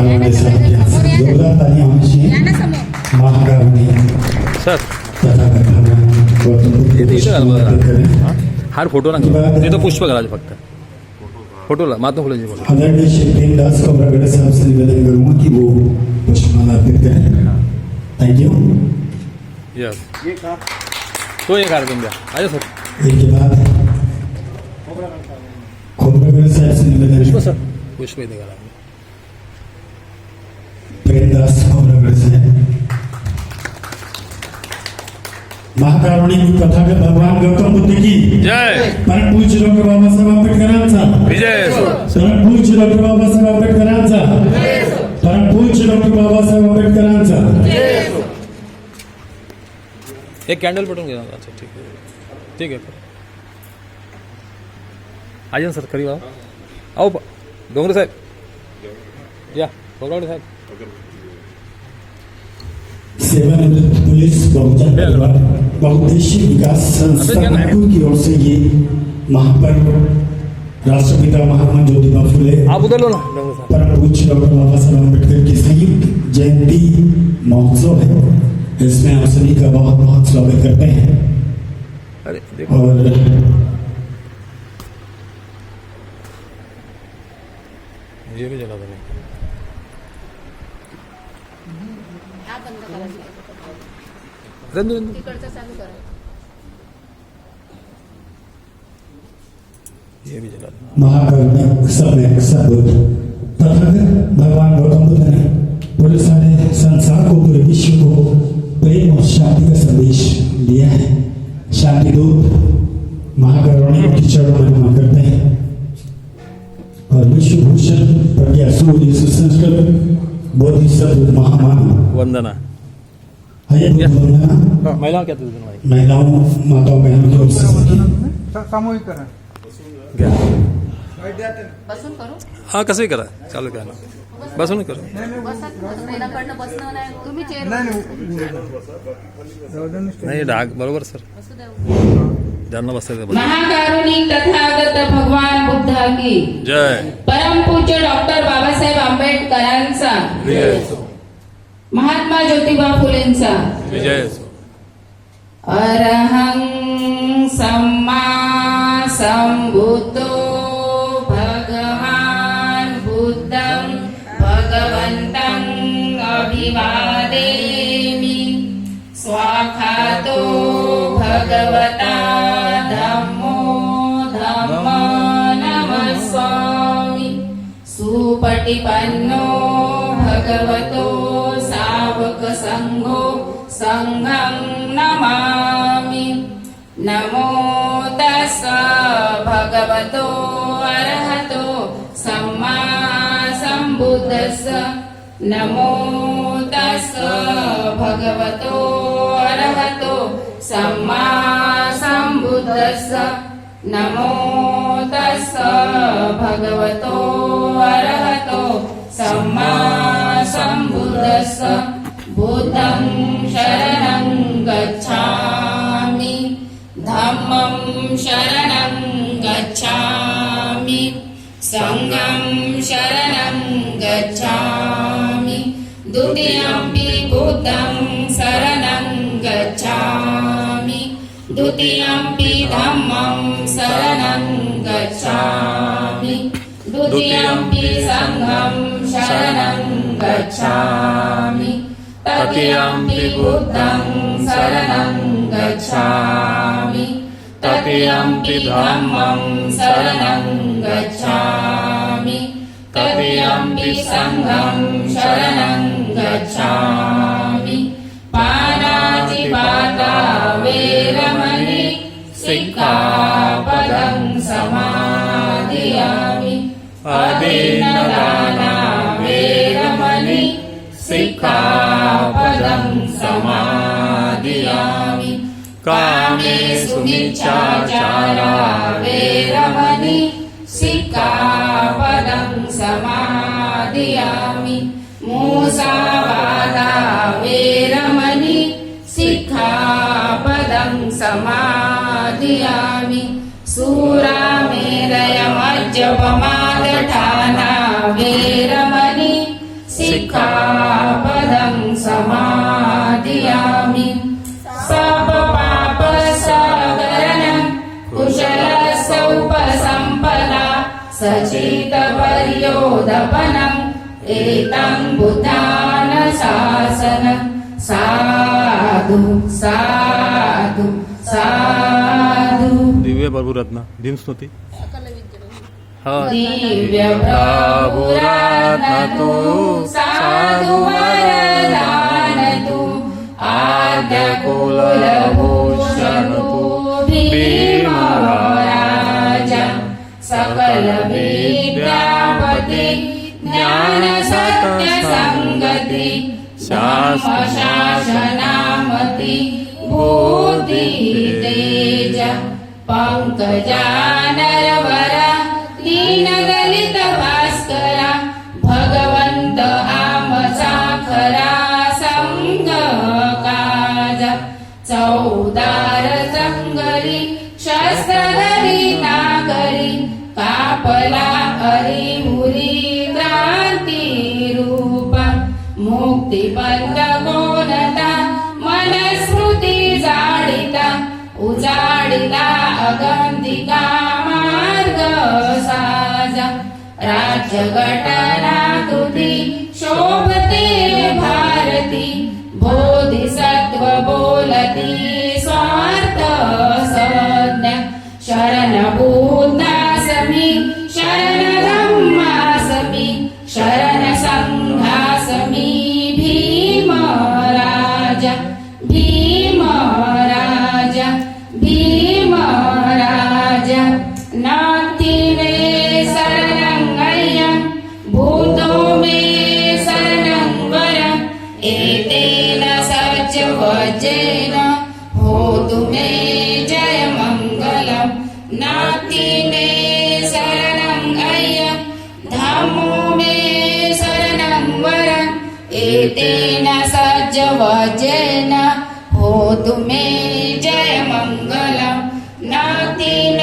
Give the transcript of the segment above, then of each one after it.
महाकारवणीसाठी जोरदार ताली आमची या समोर महाकारवणी सर करें. हार फ़ोटो ना तिथं पुष्प घालायचे फक्त। फोटोला महात्मा फुलेची फ़ोटो आदरणीय श्री प्रेमदास कोबरागढ़ साहब से निवेदन करूँगा कि वो पुष्पमाला अर्पित करें थैंक यू यस। तो एक हार तुम द्या आयो सर। इसके बाद कोबरागढ़ साहब से निवेदन पुष्प सर, पुष्प इथे घाला प्रेमदास से। महाकारुणी तथागत भगवान गौतम बुद्ध की। जय। परम पूज्य डॉक्टर बाबासाहेब आंबेडकरांचा विजय. परम पूज्य डॉक्टर बाबासाहेब आंबेडकरांचा परम पूज्य डॉक्टर बाबासाहेब आंबेडकरांचा एक कॅन्डल पेटून घ्या अच्छा ठीक आहे ठीक आहे आजन सर खरी बाबा आओ डोंगरे साहेब या। पुलिस परिवार बहुद्देशीय विकास संस्था की ओर से ये महापर्व राष्ट्रपिता महात्मा ज्योतिबा फुले आप उधर लो ना। परम पूज्य डॉक्टर बाबा साहेब अंबेडकर की संयुक्त जयंती महोत्सव है इसमें आप सभी का बहुत बहुत स्वागत करते हैं अरे और ये भी जला हा बंद करायचा रंदू रंदू तिकडचं चालू करा. ये भी जला दे। महाकारुण्य समय सबूत तथागत भगवान गौतम बुद्ध ने पूरे सारे संसार को पूरे विश्व को प्रेम और शांति का संदेश दिया है. शांति दूत महाकारुण्य के चरणों में नमन करते हैं। और विश्व भूषण प्रज्ञा सूर्य सुसंस्कृत बोधिसत्व महामानव। वंदना। वंदना। महिलाओं क्या महिलाओं माताओं बहनों की ओर से। करू। हा कसंही करा? चालू करा। बसून करू. नाही डाग बरोबर सर। महाकारुणिक तथागत भगवान बुद्धा की जय। परम पूज्य डॉक्टर बाबासाहेब आंबेडकरांचा। विजय असो महात्मा ज्योतिबा फुलेंचा। असो अरहं सम्मा सम्भूतो भगवान् बुद्धं भगवन्तं अभिवादेमि। स्वाखातो भगवता सुपटिपन्नो भगवतो सावक संघो सङ्घं नमामि। नमो तस्स भगवतो अरहतो सम्मा सम्बुद्धस्स। नमो तस्स भगवतो अरहतो सम्मा सम्बुद्धस्स। नमो तस्स भगवतो बुद्धं शरणं गच्छामि। धम्मं शरणं गच्छामि। सङ्गं शरणं गच्छामि। द्वितीयम्पि बुद्धं शरणं गच्छामि। द्वितीयम्पि धम्मं शरणं गच्छामि। द्वितीयम्पि सङ्घं शरणं गच्छामि तृतीयम्पि बुद्धं शरणं गच्छामि। तृतीयम्पि धम्मं शरणं गच्छामि। तृतीयम्पि सङ्घं शरणं गच्छामि। पाणातिपाता वेरमणि सिक्खापदं समादियामि अदीनदाना समाधियामि। कामे सुमिच्छाचारा वेरमणि सिक्कापदं समाधियामि। मूसावादा वेरमणि सिक्खापदं समाधियामि। सूरामेरयमजपमादठाना वेरमणि सिक्खापदं समा सचितपर्योदपनम् एतं बुद्धान शासन साधु साधु साधु दिव्य प्रभुरत्न भीमस्मृती हा दिव्य प्रभुरात्न तु साधु वरदान तु शासनामति भूति तेज पङ्कजानरवर दीनदलित भास्करा भगवन्त आमसाखरा सङ्गकाज चौदार सङ्गरि शस्त्रधरि नागरि कापला हरिमुरि मुक्ती बंद कोणता मनस्मृती जाडिता उजाडिता अगंधिका मार्ग साजा. राज्य घटना कृती शोभते भारती भो े शरणङ्गय्य भूतो मे शरणं वर एतेन सजवजेना द्वे जय मङ्गलम् नातिने शरणङ्गय्य धमो मे शरणं वर एतेन सजवजेना तुमे जय मङ्गलम् नतिन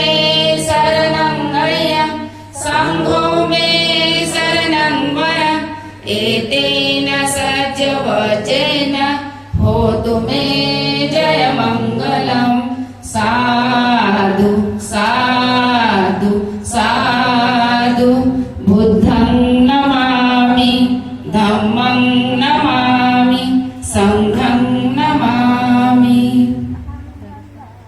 वचेन होतु मे जय मङ्गलम् सा